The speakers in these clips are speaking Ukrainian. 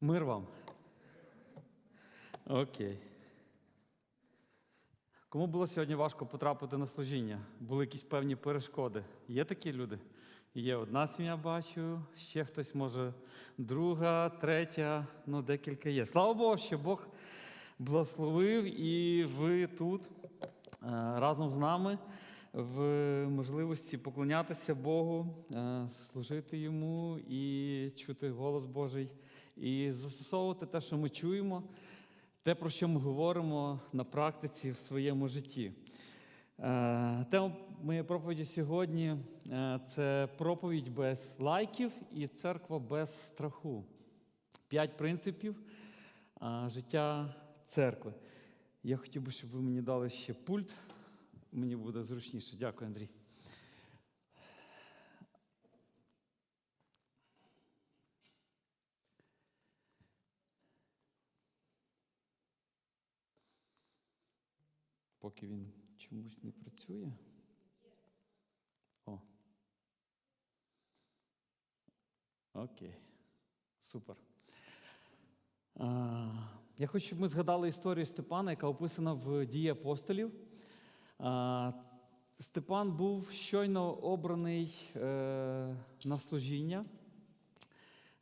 Мир вам. Окей. Кому було сьогодні важко потрапити на служіння? Були якісь певні перешкоди? Є такі люди? Є одна сім'я, бачу, ще хтось може друга, третя, ну декілька є. Слава Богу, що Бог благословив і ви тут е, разом з нами в можливості поклонятися Богу, е, служити Йому і чути голос Божий, і застосовувати те, що ми чуємо, те, про що ми говоримо на практиці в своєму житті. Е, Тема моєї проповіді сьогодні е, це проповідь без лайків і церква без страху. П'ять принципів е, життя церкви. Я хотів би, щоб ви мені дали ще пульт. Мені буде зручніше. Дякую, Андрій. Поки він чомусь не працює. О. Окей. Супер. А, я хочу, щоб ми згадали історію Степана, яка описана в дії апостолів. А, Степан був щойно обраний е, на служіння.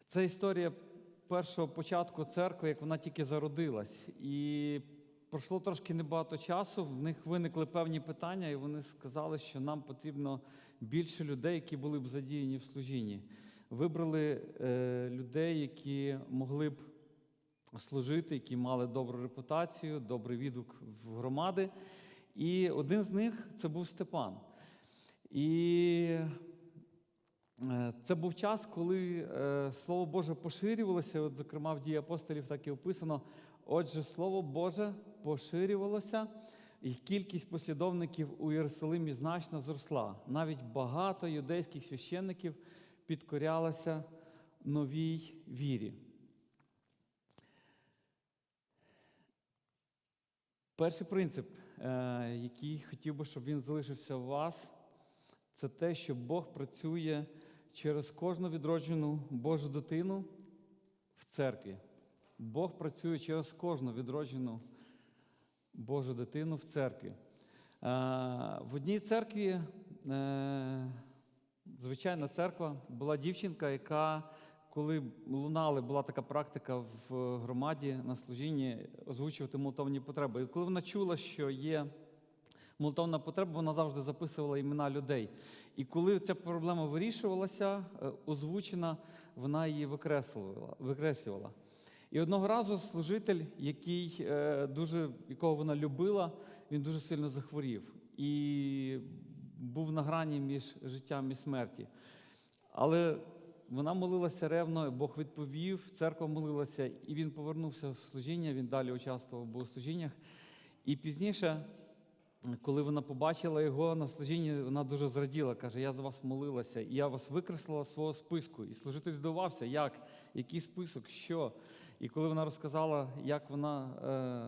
Це історія першого початку церкви, як вона тільки зародилась. І пройшло трошки небагато часу, в них виникли певні питання, і вони сказали, що нам потрібно більше людей, які були б задіяні в служінні. Вибрали е, людей, які могли б служити, які мали добру репутацію, добрий відгук в громади. І один з них це був Степан. І е, це був час, коли е, Слово Боже поширювалося, от, зокрема, в дії апостолів так і описано. Отже, Слово Боже поширювалося, і кількість послідовників у Єрусалимі значно зросла. Навіть багато юдейських священників підкорялося новій вірі. Перший принцип, е, який хотів би, щоб він залишився у вас, це те, що Бог працює через кожну відроджену Божу дитину в церкві. Бог працює через кожну відроджену Божу дитину в церкві. Е, В одній церкві, е, звичайна церква, була дівчинка, яка, коли лунали, була така практика в громаді на служінні озвучувати молитовні потреби. І коли вона чула, що є молитовна потреба, вона завжди записувала імена людей. І коли ця проблема вирішувалася, е, озвучена, вона її викреслювала. І одного разу служитель, який е, дуже, якого вона любила, він дуже сильно захворів і був на грані між життям і смерті. Але вона молилася ревно, Бог відповів, церква молилася, і він повернувся в служіння, він далі участвував в богослужіннях. І пізніше, коли вона побачила його на служінні, вона дуже зраділа, каже: Я за вас молилася, і я вас викреслила з свого списку. І служитель здивувався, як, який список, що. І коли вона розказала, як вона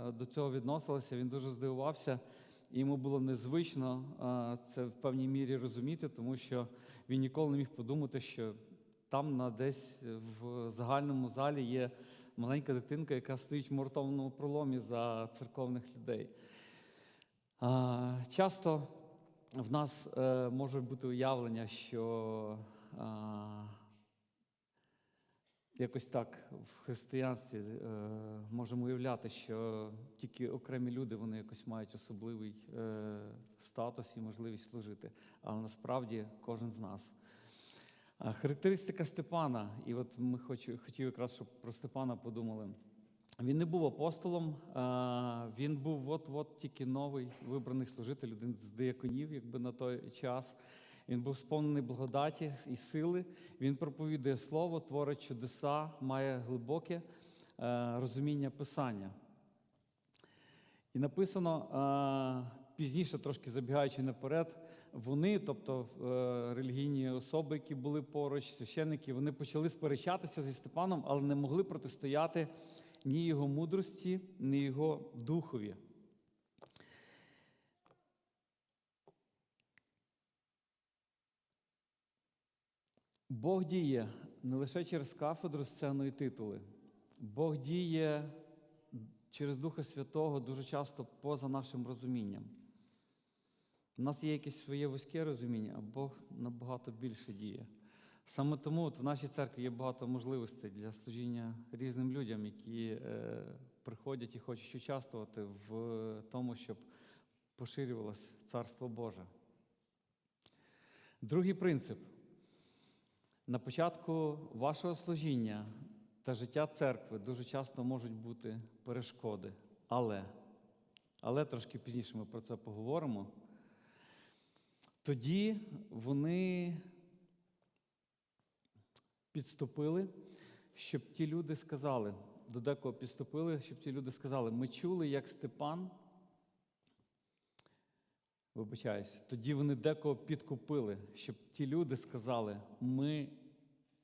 е, до цього відносилася, він дуже здивувався. І йому було незвично е, це в певній мірі розуміти, тому що він ніколи не міг подумати, що там на десь в загальному залі є маленька дитинка, яка стоїть в мортовному проломі за церковних людей. А, Часто в нас е, може бути уявлення, що а, якось так в християнстві е, можемо уявляти, що тільки окремі люди вони якось мають особливий е, статус і можливість служити. Але насправді кожен з нас. Характеристика Степана, і от ми хочу, хотів якраз, щоб про Степана подумали. Він не був апостолом, він був от-от тільки новий вибраний служитель, один з дияконів, якби на той час. Він був сповнений благодаті і сили. Він проповідує слово, творить чудеса, має глибоке е, розуміння писання. І написано е, пізніше, трошки забігаючи наперед, вони, тобто е, релігійні особи, які були поруч, священники, вони почали сперечатися зі Степаном, але не могли протистояти ні його мудрості, ні його духові. Бог діє не лише через кафедру, сцену і титули, Бог діє через Духа Святого дуже часто поза нашим розумінням. У нас є якесь своє вузьке розуміння, а Бог набагато більше діє. Саме тому от в нашій церкві є багато можливостей для служіння різним людям, які е, приходять і хочуть участвувати в тому, щоб поширювалося Царство Боже. Другий принцип. На початку вашого служіння та життя церкви дуже часто можуть бути перешкоди. Але, але трошки пізніше ми про це поговоримо. Тоді вони підступили, щоб ті люди сказали, до декого підступили, щоб ті люди сказали, ми чули, як Степан. Вибачаюсь, тоді вони декого підкупили, щоб ті люди сказали, ми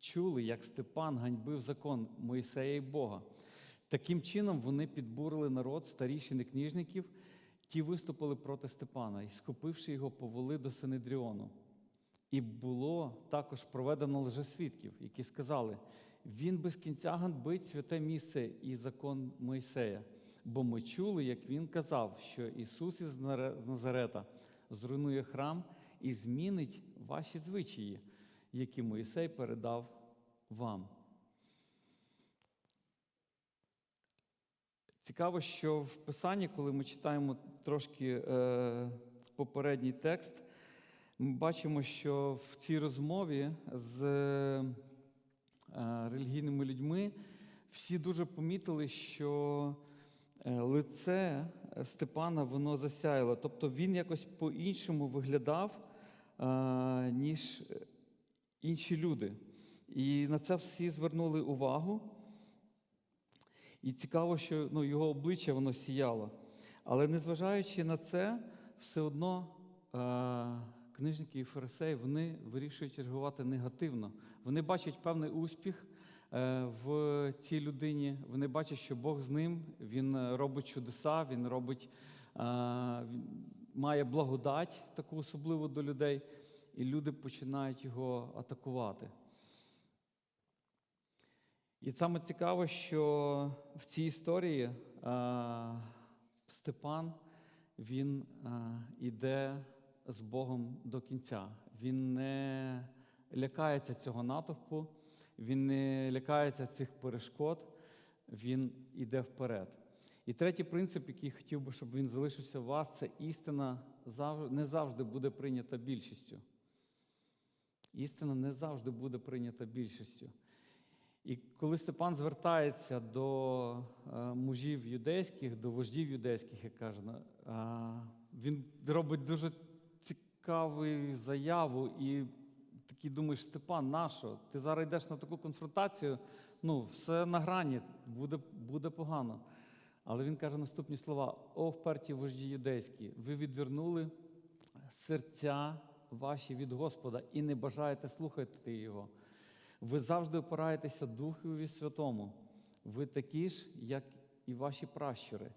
чули, як Степан ганьбив закон Моїсея і Бога. Таким чином вони підбурили народ, старішин і книжників, ті виступили проти Степана і, схопивши його, повели до Синедріону. І було також проведено лжесвідків, які сказали: він без кінця ганьбить святе місце і закон Мойсея. Бо ми чули, як він казав, що Ісус із Назарета зруйнує храм і змінить ваші звичаї, які Моїсей передав вам. Цікаво, що в Писанні, коли ми читаємо трошки е, попередній текст, ми бачимо, що в цій розмові з е, релігійними людьми всі дуже помітили, що е, лице Степана воно засяяло. Тобто він якось по-іншому виглядав, е, ніж інші люди. І на це всі звернули увагу. І цікаво, що ну, його обличчя воно сіяло. Але незважаючи на це, все одно е, книжники і фарисеї вони вирішують реагувати негативно. Вони бачать певний успіх е, в цій людині. Вони бачать, що Бог з ним, він робить чудеса, він робить, е, має благодать таку особливу до людей, і люди починають його атакувати. І саме цікаво, що в цій історії а, Степан він а, іде з Богом до кінця. Він не лякається цього натовпу, він не лякається цих перешкод, він іде вперед. І третій принцип, який хотів би, щоб він залишився у вас, це істина не завжди буде прийнята більшістю. Істина не завжди буде прийнята більшістю. І коли Степан звертається до е, мужів юдейських, до вождів юдейських, як каже, він робить дуже цікаву заяву, і такий думаєш, Степан, нащо? Ти зараз йдеш на таку конфронтацію, ну, все на грані, буде, буде погано. Але він каже наступні слова: О, вперті вожді юдейські, ви відвернули серця ваші від Господа і не бажаєте слухати Його. Ви завжди опираєтеся Духові Святому. Ви такі ж, як і ваші пращури.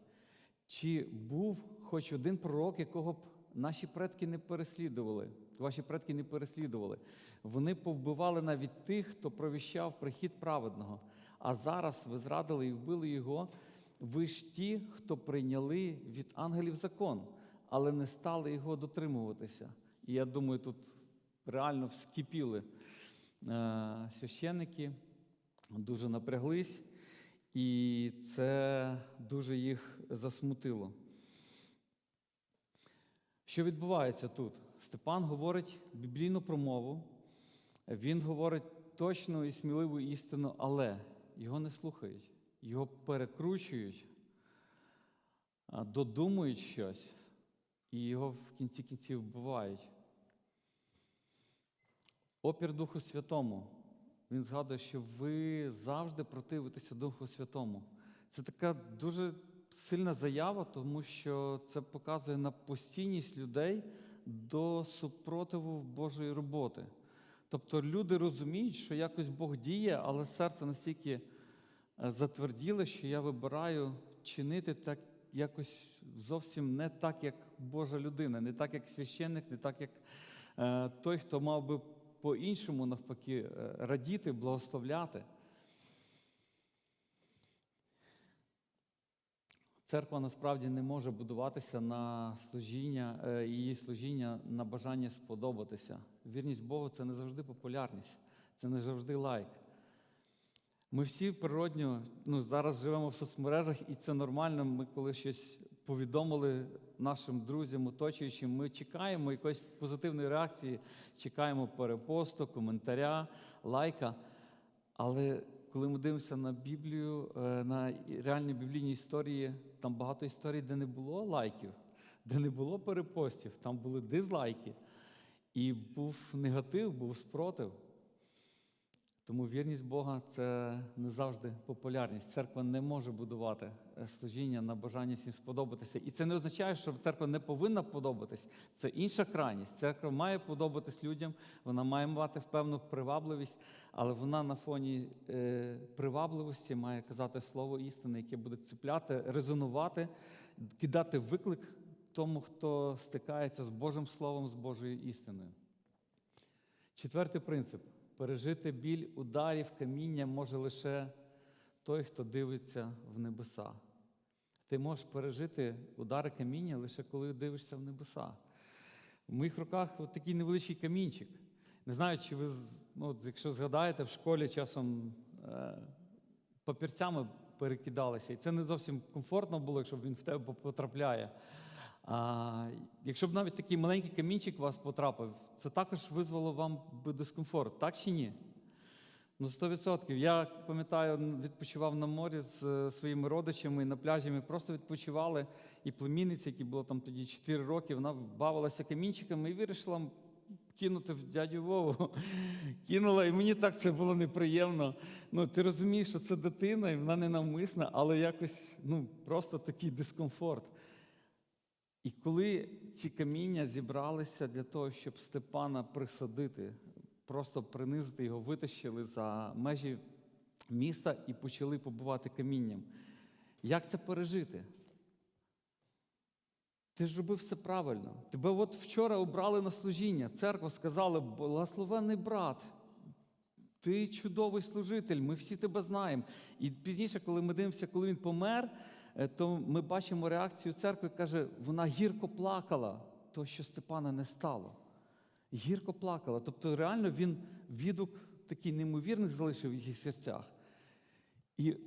Чи був хоч один пророк, якого б наші предки не переслідували? Ваші предки не переслідували. Вони повбивали навіть тих, хто провіщав прихід праведного. А зараз ви зрадили і вбили його. Ви ж ті, хто прийняли від ангелів закон, але не стали його дотримуватися. І я думаю, тут реально вскипіли е, священники, дуже напряглись, і це дуже їх засмутило. Що відбувається тут? Степан говорить біблійну промову, він говорить точну і сміливу істину, але його не слухають, його перекручують, додумують щось, і його в кінці кінців вбивають. Опір Духу Святому. Він згадує, що ви завжди противитеся Духу Святому. Це така дуже сильна заява, тому що це показує на постійність людей до супротиву Божої роботи. Тобто люди розуміють, що якось Бог діє, але серце настільки е, затверділе, що я вибираю чинити так якось зовсім не так, як Божа людина, не так, як священник, не так, як е, той, хто мав би по-іншому навпаки е, радіти, благословляти. Церква насправді не може будуватися на служіння, е, її служіння на бажання сподобатися. Вірність Богу це не завжди популярність, це не завжди лайк. Ми всі природньо ну, зараз живемо в соцмережах, і це нормально. Ми коли щось повідомили нашим друзям, оточуючим, ми чекаємо якоїсь позитивної реакції, чекаємо перепосту, коментаря, лайка. Але коли ми дивимося на Біблію, е, на реальні біблійні історії, там багато історій, де не було лайків, де не було перепостів, там були дизлайки. І був негатив, був спротив. Тому вірність Бога це не завжди популярність. Церква не може будувати е, служіння на бажання всім сподобатися. І це не означає, що церква не повинна подобатись. Це інша крайність. Церква має подобатись людям, вона має мати певну привабливість, але вона на фоні е, привабливості має казати слово істини, яке буде цепляти, резонувати, кидати виклик тому, хто стикається з Божим Словом, з Божою істиною. Четвертий принцип. Пережити біль ударів каміння може лише той, хто дивиться в небеса. Ти можеш пережити удари каміння лише коли дивишся в небеса. В моїх руках от такий невеличкий камінчик. Не знаю, чи ви, ну, якщо згадаєте, в школі часом е, папірцями перекидалися. І це не зовсім комфортно було, якщо він в тебе потрапляє. А, якщо б навіть такий маленький камінчик у вас потрапив, це також визвало вам би дискомфорт, так чи ні? Ну, 100%. Я пам'ятаю, відпочивав на морі з е, своїми родичами на пляжі. Ми просто відпочивали. І племінниця, якій було там тоді 4 роки, вона бавилася камінчиками і вирішила кинути в дядю Вову. Кинула, і мені так це було неприємно. Ну, ти розумієш, що це дитина, і вона не навмисна, але якось ну, просто такий дискомфорт. І коли ці каміння зібралися для того, щоб Степана присадити, просто принизити його, витащили за межі міста і почали побувати камінням. Як це пережити? Ти ж робив все правильно. Тебе от вчора обрали на служіння. Церква сказала, благословенний брат, ти чудовий служитель, ми всі тебе знаємо. І пізніше, коли ми дивимося, коли він помер, то ми бачимо реакцію церкви, каже, вона гірко плакала, то що Степана не стало. Гірко плакала. Тобто, реально він відгук такий неймовірний залишив в їх серцях. І,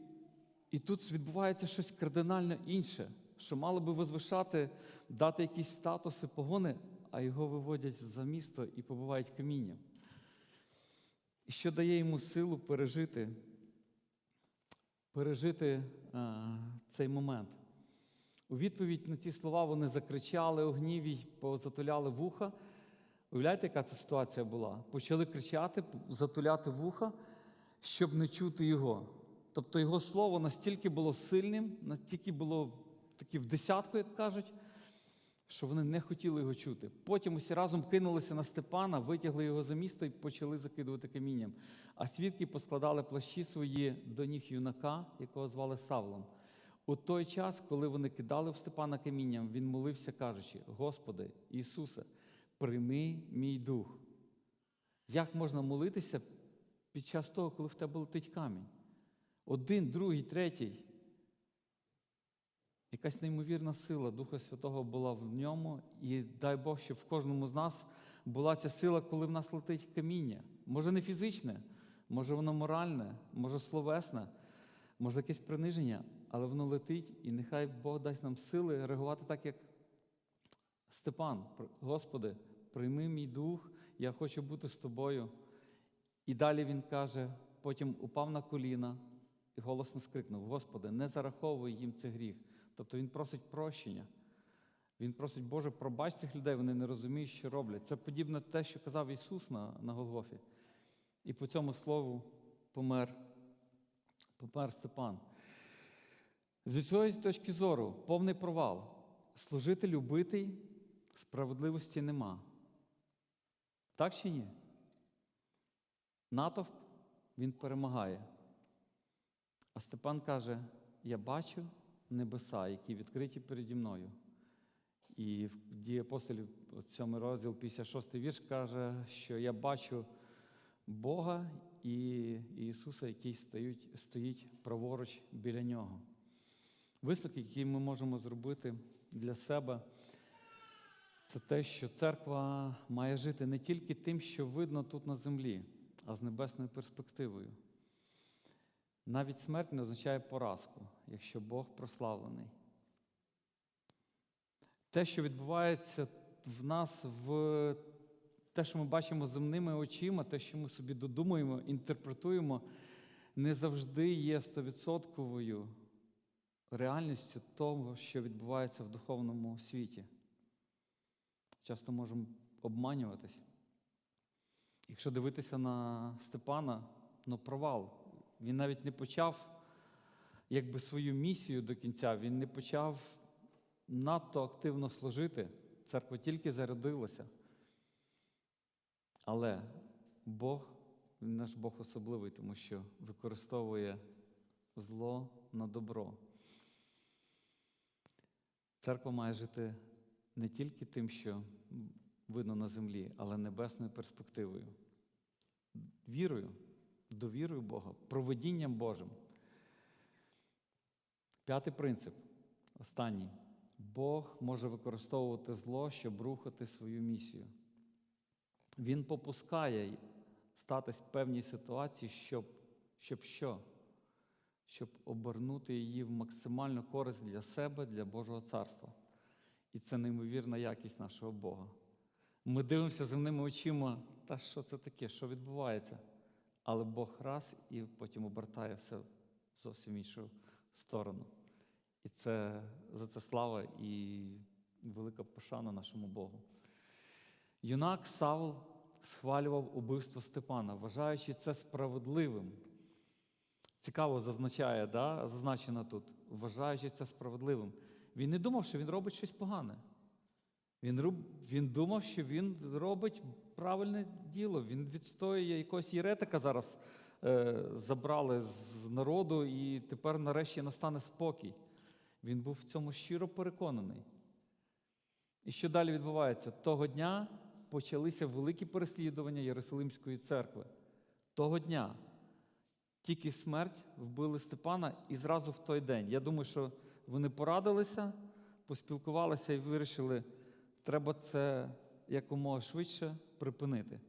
і тут відбувається щось кардинально інше, що мало би возвишати, дати якісь статуси, погони, а його виводять за місто і побувають камінням. І що дає йому силу пережити, пережити а, цей момент. У відповідь на ці слова вони закричали у гніві, позатуляли вуха. Уявляєте, яка це ситуація була? Почали кричати, затуляти вуха, щоб не чути його. Тобто його слово настільки було сильним, настільки було такі в десятку, як кажуть, що вони не хотіли його чути. Потім усі разом кинулися на Степана, витягли його за місто і почали закидувати камінням. А свідки поскладали плащі свої до ніг юнака, якого звали Савлом. У той час, коли вони кидали в Степана камінням, він молився, кажучи: Господи, Ісусе, прийми мій дух. Як можна молитися під час того, коли в тебе летить камінь? Один, другий, третій. Якась неймовірна сила Духа Святого була в ньому, і дай Бог, щоб в кожному з нас була ця сила, коли в нас летить каміння. Може, не фізичне, може, воно моральне, може словесне, може якесь приниження, але воно летить, і нехай Бог дасть нам сили реагувати так, як Степан. Господи, прийми мій дух, я хочу бути з тобою. І далі він каже, потім упав на коліна і голосно скрикнув: Господи, не зараховуй їм цей гріх. Тобто він просить прощення. Він просить, Боже, пробач цих людей, вони не розуміють, що роблять. Це подібно те, що казав Ісус на, на Голгофі. І по цьому слову помер, помер Степан. З цієї точки зору повний провал. Служитель убитий, справедливості нема. Так чи ні? Натовп він перемагає. А Степан каже: Я бачу небеса, які відкриті переді мною. І в дії апостолів, 7 розділ, 56 вірш, каже, що я бачу Бога і Ісуса, який стоїть, стоїть праворуч біля нього. Висновок, який ми можемо зробити для себе, це те, що церква має жити не тільки тим, що видно тут на землі, а з небесною перспективою. Навіть смерть не означає поразку, якщо Бог прославлений. Те, що відбувається в нас, в те, що ми бачимо земними очима, те, що ми собі додумуємо, інтерпретуємо, не завжди є стовідсотковою реальністю того, що відбувається в духовному світі. Часто можемо обманюватись. Якщо дивитися на Степана, ну провал. Він навіть не почав якби свою місію до кінця, він не почав надто активно служити. Церква тільки зародилася. Але Бог, він наш Бог особливий, тому що використовує зло на добро. Церква має жити не тільки тим, що видно на землі, але небесною перспективою, вірою, довірою Бога, проведінням Божим. П'ятий принцип, останній. Бог може використовувати зло, щоб рухати свою місію. Він попускає статись певній ситуації, щоб, щоб що? Щоб обернути її в максимальну користь для себе, для Божого царства. І це неймовірна якість нашого Бога. Ми дивимося земними очима, та що це таке, що відбувається? Але Бог раз і потім обертає все в зовсім іншу сторону. І це за це слава і велика пошана нашому Богу. Юнак Савл схвалював убивство Степана, вважаючи це справедливим. Цікаво зазначає, да? зазначено тут, вважаючи це справедливим. Він не думав, що він робить щось погане. Він, він думав, що він робить правильне діло. Він відстоює якогось єретика зараз е, забрали з народу, і тепер нарешті настане спокій. Він був в цьому щиро переконаний. І що далі відбувається? Того дня почалися великі переслідування Єрусалимської церкви. Того дня тільки смерть вбили Степана і зразу в той день. Я думаю, що вони порадилися, поспілкувалися і вирішили, треба це якомога швидше припинити.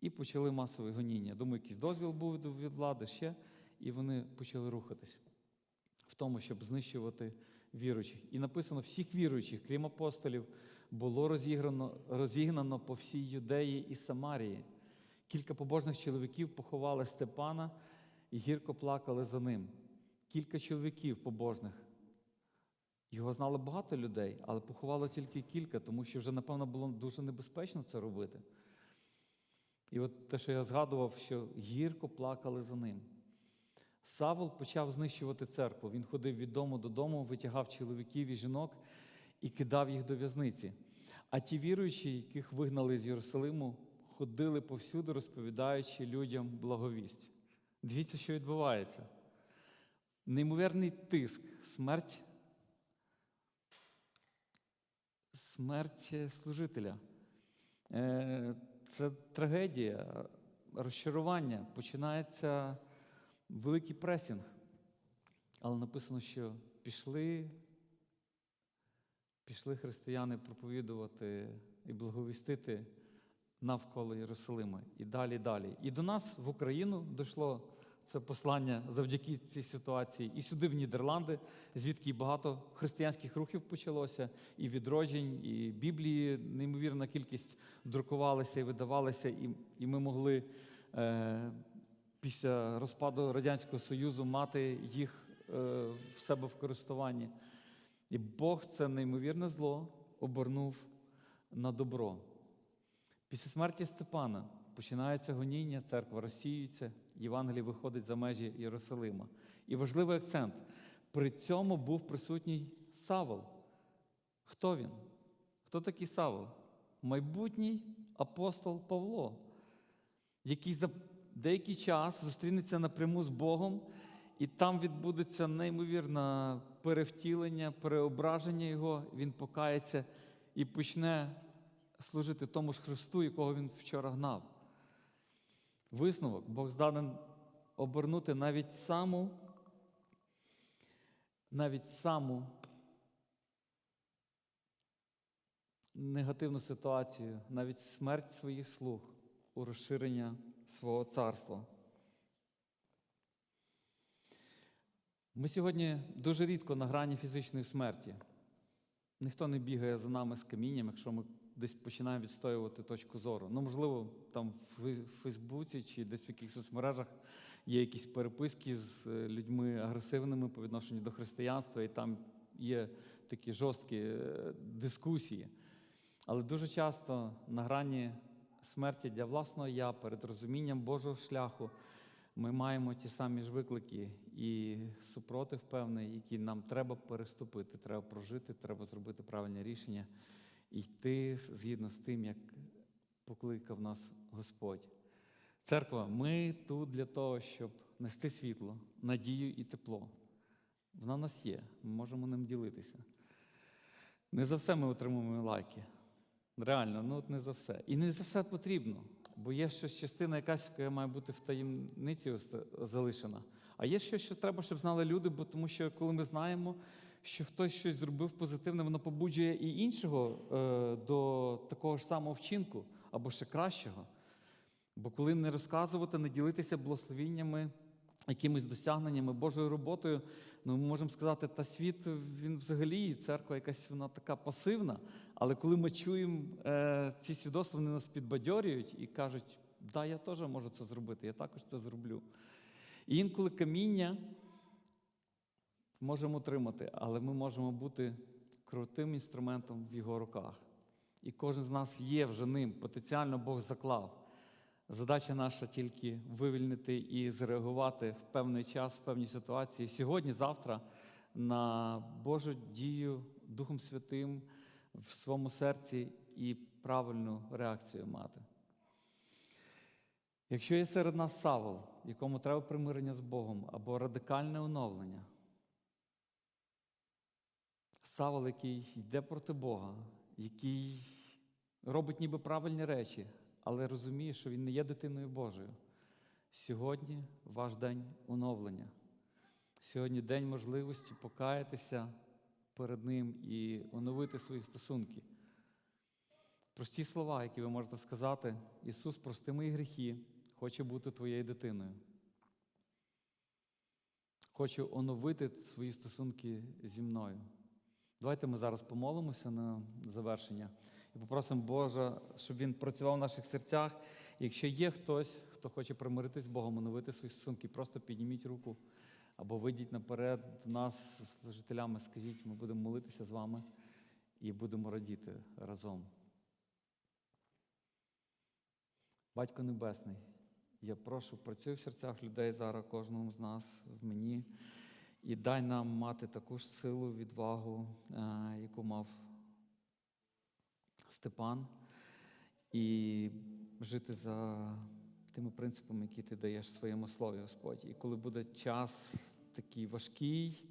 І почали масове гоніння. Думаю, якийсь дозвіл був від- влади ще, і вони почали рухатись в тому, щоб знищувати віруючих. І написано, всіх віруючих, крім апостолів, було розіграно, розігнано по всій Юдеї і Самарії. Кілька побожних чоловіків поховали Степана і гірко плакали за ним. Кілька чоловіків побожних. Його знало багато людей, але поховало тільки кілька, тому що вже, напевно, було дуже небезпечно це робити. І от те, що я згадував, що гірко плакали за ним. Савол почав знищувати церкву. Він ходив від дому додому, витягав чоловіків і жінок і кидав їх до в'язниці. А ті віруючі, яких вигнали з Єрусалиму, ходили повсюди, розповідаючи людям благовість. Дивіться, що відбувається. Неймовірний тиск, смерть, смерть служителя. Е, Це трагедія, розчарування. Починається великий пресінг. Але написано, що пішли, пішли християни проповідувати і благовістити навколо Єрусалима. І далі, далі. І до нас в Україну дійшло це послання завдяки цій ситуації, і сюди, в Нідерланди, звідки багато християнських рухів почалося, і відроджень, і Біблії неймовірна кількість друкувалися і видавалися, і, і ми могли. Е, після розпаду Радянського Союзу мати їх е, в себе в користуванні. І Бог це неймовірне зло обернув на добро. Після смерті Степана починається гоніння, церква розсіюється, Євангелій виходить за межі Єрусалима. І важливий акцент: при цьому був присутній Савол. Хто він? Хто такий Савол? Майбутній апостол Павло, який за деякий час зустрінеться напряму з Богом, і там відбудеться неймовірне перевтілення, переображення Його, він покається і почне служити тому ж Христу, якого він вчора гнав. Висновок Бог здатен обернути навіть саму навіть саму негативну ситуацію, навіть смерть своїх слуг у розширення свого царства. Ми сьогодні дуже рідко на грані фізичної смерті. Ніхто не бігає за нами з камінням, якщо ми десь починаємо відстоювати точку зору. Ну, можливо, там в Фейсбуці чи десь в якихось соцмережах є якісь переписки з е, людьми агресивними по відношенню до християнства, і там є такі жорсткі е, дискусії. Але дуже часто на грані смерті для власного я перед розумінням Божого шляху ми маємо ті самі ж виклики і супротив певний, які нам треба переступити, треба прожити, треба зробити правильне рішення йти згідно з тим, як покликав нас Господь. Церква, ми тут для того, щоб нести світло, надію і тепло. Вона в нас є, ми можемо ним ділитися. Не за все ми отримуємо лайки. Реально, ну от не за все. І не за все потрібно, бо є щось частина якась, яка має бути в таємниці залишена. А є щось, що треба, щоб знали люди, бо тому що коли ми знаємо, що хтось щось зробив позитивне, воно побуджує і іншого е, до такого ж самого вчинку або ще кращого. Бо коли не розказувати, не ділитися благословіннями, якимись досягненнями, Божою роботою, ну ми можемо сказати, та світ він взагалі, і церква якась вона така пасивна. Але коли ми чуємо е, ці свідоцтва, вони нас підбадьорюють і кажуть, да, я теж можу це зробити, я також це зроблю. І інколи каміння можемо отримати, але ми можемо бути крутим інструментом в його руках. І кожен з нас є вже ним, потенціально Бог заклав. Задача наша тільки вивільнити і зреагувати в певний час, в певній ситуації, сьогодні, завтра, на Божу дію Духом Святим в своєму серці і правильну реакцію мати. Якщо є серед нас Савол, якому треба примирення з Богом або радикальне оновлення, Савол, який йде проти Бога, який робить ніби правильні речі, але розуміє, що він не є дитиною Божою. Сьогодні ваш день оновлення. Сьогодні день можливості покаятися перед Ним і оновити свої стосунки. Прості слова, які ви можете сказати: Ісус, прости мої гріхи, хочу бути твоєю дитиною. Хочу оновити свої стосунки зі мною. Давайте ми зараз помолимося на завершення і попросимо Божа, щоб Він працював в наших серцях. Якщо є хтось, хто хоче примиритись з Богом, оновити свої стосунки, просто підніміть руку або вийдіть наперед до нас з служителями, скажіть, ми будемо молитися з вами і будемо радіти разом. Батько Небесний, я прошу, працюй в серцях людей зараз, кожному з нас, в мені, і дай нам мати таку ж силу, відвагу, е, яку мав Степан, і жити за тими принципами, які ти даєш в своєму слові, Господь. І коли буде час такий важкий,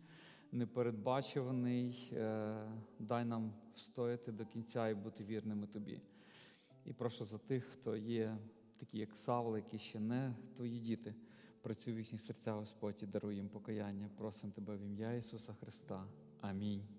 непередбачуваний, е, дай нам встояти до кінця і бути вірними тобі. І прошу за тих, хто є такі, як Савл, які ще не твої діти. Працюй в їхніх серцях, Господь, і даруй їм покаяння. Просимо тебе в ім'я Ісуса Христа. Амінь.